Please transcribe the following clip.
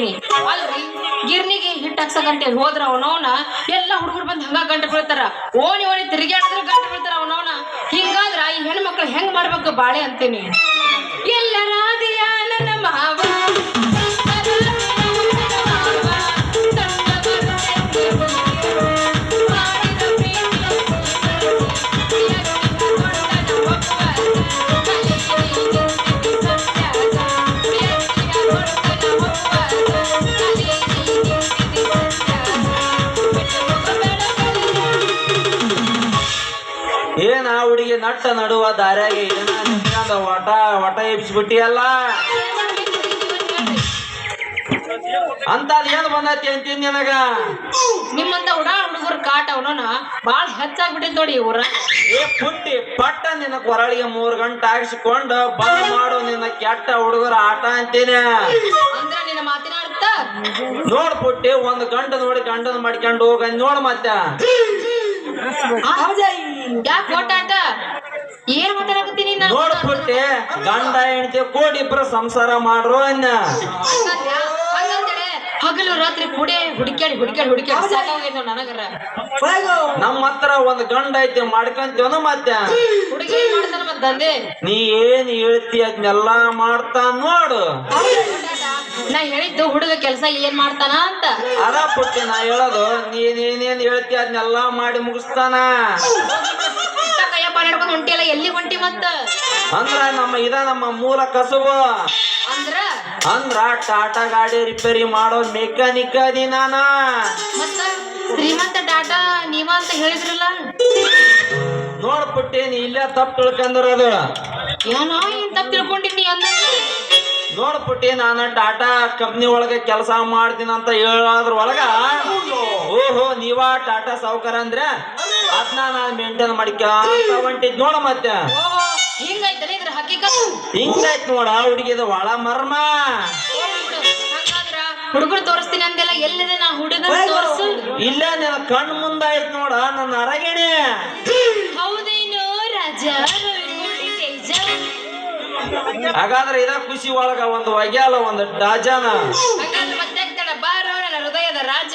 ಅಂತೀನಿ ಅಲ್ರಿ, ಗಿರ್ನಿಗೆ ಹಿಟ್ಟು ಗಂಟೆ ಹೋದ್ರ ಅವನವನ ಎಲ್ಲ ಹುಡುಗರು ಬಂದು ಹಂಗ ಗಂಟೆ ಬೀಳ್ತಾರ. ಓಣಿ ಓಣಿ ತಿರುಗಾಡಿದ್ರೆ ಗಂಟೆ ಬೀಳ್ತಾರ ಅವನವನ ಹಿಂಗಾದ್ರ ಈ ಹೆಣ್ಮಕ್ಳು ಹೆಂಗ್ ಮಾಡ್ಬೇಕು ಬಾಳೆ ಅಂತೀನಿ. ಎಲ್ಲರ ಏನ ಹುಡುಗಿ ನಟ್ಟ ನಡುವ ದಾರ್ಯಾಗೆ ಏನ ನಿಂತ್ಕೊಂಡ ಒಟ ಒಟ ಎಬ್ಸ್ಬಿಟ್ಟಿಯಲ್ಲ? ಅಂತ ಏನ್ ಬಂದೈತಿ ಅಂತೀನಿ ನಿನಗ? ನಿಮ್ಮಂತ ಉಡಾ ಹುಡುಗರು ಕಾಟ ಅವನೋನ ಬಾಳ ಹೆಚ್ಚಾಗ್ಬಿಟ್ಟಿದ್ ನೋಡಿ ಊರ. ಏ ಪುಟ್ಟಿ ಪಟ್ಟ ನಿನ್ನ ಕೊರಳಿಗೆ ಮೂರ್ ಗಂಟೆ ಹಾಕಿಸ್ಕೊಂಡು ಬಂದ್ ಮಾಡು ನಿನ್ನ ಕೆಟ್ಟ ಹುಡುಗರ ಆಟ ಅಂತೀನಿ. ಅಂದ್ರ ನಿನ್ನ ಮಾತಿನ ಅರ್ಥ? ನೋಡ್ ಪುಟ್ಟಿ ಒಂದ್ ಗಂಟೆ ನೋಡಿ ಗಂಡನ ಮಾಡ್ಕೊಂಡು ಹೋಗ ನೋಡ್ ಮತ್ತೆ. ಯಾಕೆ ಓಟಾಟ ಏನ್ ಮಾತಾಡಕತ್ತೀನಿ ನಾನು ನೋಡ್ ಪುಟ್ಟಿ ಗಂಡ ಹೆಂಡತಿ ಕೂಡಿ ಇಬ್ರು ಸಂಸಾರ ಮಾಡ್ರು ಅನ್ನ? ಹಗಲು ರಾತ್ರಿ ಕುಡೆ ಹುಡುಕ್ಯಾಡಿ ಹುಡುಕ್ಯಾಡಿ ಹುಡುಕ್ಯಾಡಿ. ಸಾಕಾಗೈತೆ ನನಗರ. ನಮ್ಮ ಹತ್ರ ಒಂದ್ ಗಂಡ ಐತೆ ಮಾಡ್ಕಂತೀವನ ಮತ್ತೆ. ಹುಡುಗಿ ಏನ್ ಮಾಡ್ತಾನ ಮತ್ ದಂಧೆ? ನೀ ಏನ್ ಹೇಳ್ತಿ ಅದನ್ನೆಲ್ಲಾ ಮಾಡ್ತಾ ನೋಡು. ನಾ ಹೇಳಿದ್ದು ಹುಡುಗ ಕೆಲಸ ಏನ್ ಮಾಡ್ತಾನ ಅಂತ. ಅದ ಪುಟ್ಟಿ ನಾ ಹೇಳೋದು ನೀನ್ ಏನೇನ್ ಹೇಳ್ತಿ ಅದನ್ನೆಲ್ಲ ಮಾಡಿ ಮುಗಿಸ್ತಾನ. ಕೈಯಪ್ಪ ನಡ್ಕೊಂಡು ಹೊಂಟಿಯಲ್ಲ ಎಲ್ಲಿ ಹೊಂಟಿ ಮತ್ತ? ಅಂದ್ರ ನಮ್ಮ ಇದ ನಮ್ಮ ಮೂಲ ಕಸುಬು. ಅಂದ್ರ? ಅಂದ್ರ ಟಾಟಾ ಗಾಡಿ ರಿಪೇರಿ ಮಾಡೋ ಮೆಕ್ಯಾನಿಕ್ ಅದಿ ನಾನ. ಮತ್ತ ಶ್ರೀಮಂತ ಟಾಟಾ ನೀವ ಅಂತ ಹೇಳಿದ್ರಲ್ಲ? ನೋಡ್ ಪುಟ್ಟಿ ನೀ ಇಲ್ಲೇ ತಪ್ಪು ತಿಳ್ಕಂದಿರೋದು ಏನೋ ಏನ್ ತಪ್ಪು ತಿಳ್ಕೊಂಡಿದ್ದೀನಿ ಅಂದಂಗ ನೋಡ್ ಪುಟ್ಟಿ ನಾನು ಟಾಟಾ ಕಂಪ್ನಿ ಒಳಗೆ ಕೆಲಸ ಮಾಡ್ತೀನಿ ಅಂತ ಹೇಳೋದ್ರ ಒಳಗ ಓಹೋ ನೀವ ಟಾಟಾ ಸಾವುಕಾರ ಅಂದ್ರೆ? ಅದನ್ನ ನಾನು ಮೇಂಟೈನ್ ಮಾಡಿಕ ಹೊಂಟಿದ್ ನೋಡ ಮತ್ತೆ. ಹಿಂಗೈತ್ ನೋಡ ಹುಡುಗಿದ ಒಳ ಮರ್ಮ. ಹುಡುಗರು ತೋರಿಸ್ತೀನಿ ಅಂದೆಲ್ಲ ಎಲ್ಲಿದೆ ನಾ ಹುಡುಗ ಇಲ್ಲ ನಿನ್ನ ಕಣ್ ಮುಂದಾಯ್ತು ನೋಡ ನನ್ನ ಅರಗಿಣಿ. ಹಾಗಾದ್ರೆ ಇದ ಖುಷಿ ಒಳಗ ಒಂದು ಒಗ್ಯಾಲ ಒಂದು ಡಾಜಾನ. ಹೃದಯದ ರಾಜ.